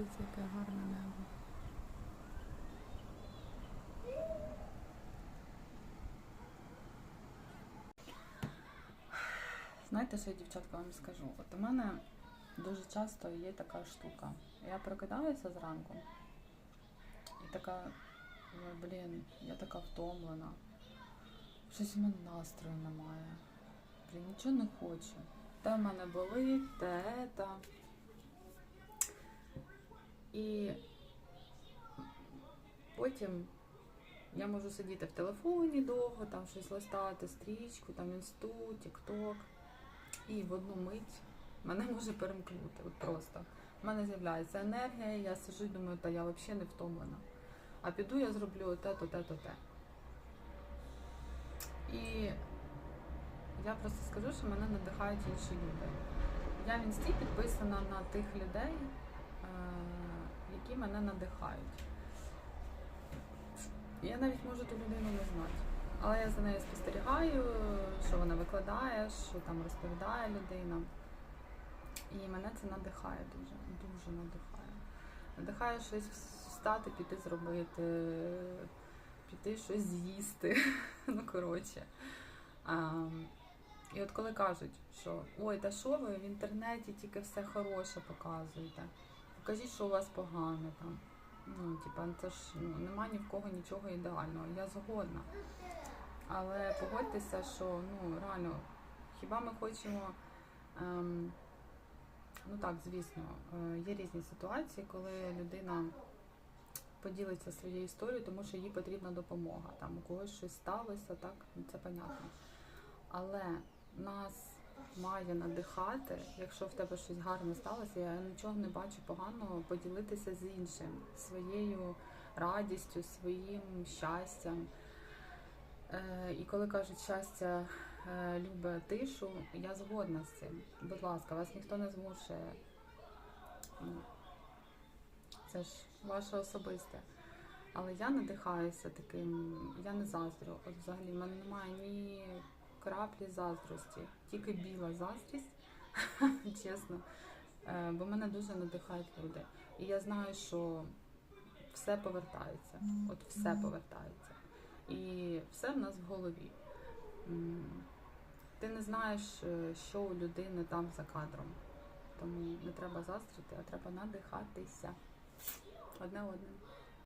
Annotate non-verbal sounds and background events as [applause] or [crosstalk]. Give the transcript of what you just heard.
Дивіться, яке гарне небо. Знаєте, що я, дівчатка, вам скажу? От у мене дуже часто є така штука. Я прокидаюся зранку і така, блін, я така втомлена. Щось у мене настрою немає. Блін, нічого не хочу. Те в мене болить, те, та. І потім я можу сидіти в телефоні довго, там щось листати, стрічку, там інсту, тікток. І в одну мить мене може перемкнути. От просто. У мене з'являється енергія, я сижу і думаю, та я взагалі не втомлена. А піду я зроблю те-то, те-то, те. І я просто скажу, що мене надихають інші люди. Я в інсті підписана на тих людей, е, мене надихають. Я навіть можу ту людину не знати. Але я за нею спостерігаю, що вона викладає, що там розповідає людина. І мене це надихає дуже, дуже надихає. Надихає щось встати, піти зробити, піти щось з'їсти. [laughs] Ну, коротше. І от коли кажуть, що ой, та що ви в інтернеті тільки все хороше показуєте, покажіть, що у вас погано там. Ну, типа, це ж ну, нема ні в кого нічого ідеального. Я згодна. Але погодьтеся, що ну реально, хіба ми хочемо. Ем, ну так, звісно, е, є різні ситуації, коли людина поділиться своєю історією, тому що їй потрібна допомога. Там у когось щось сталося, так, це понятно. Але нас має надихати, якщо в тебе щось гарне сталося, я нічого не бачу поганого поділитися з іншим своєю радістю, своїм щастям. Е, і коли кажуть щастя е, любить тишу, я згодна з цим. Будь ласка, вас ніхто не змушує. Ну, Це ж ваше особисте. Але я надихаюся таким, я не заздрю. От взагалі в мене немає ні краплі заздрості, тільки біла заздрість, [laughs] чесно. Е, Бо мене дуже надихають люди. І я знаю, що все повертається. От все повертається. І все в нас в голові. Ти не знаєш, е, що у людини там за кадром. Тому не треба заздрити, а треба надихатися одне одним.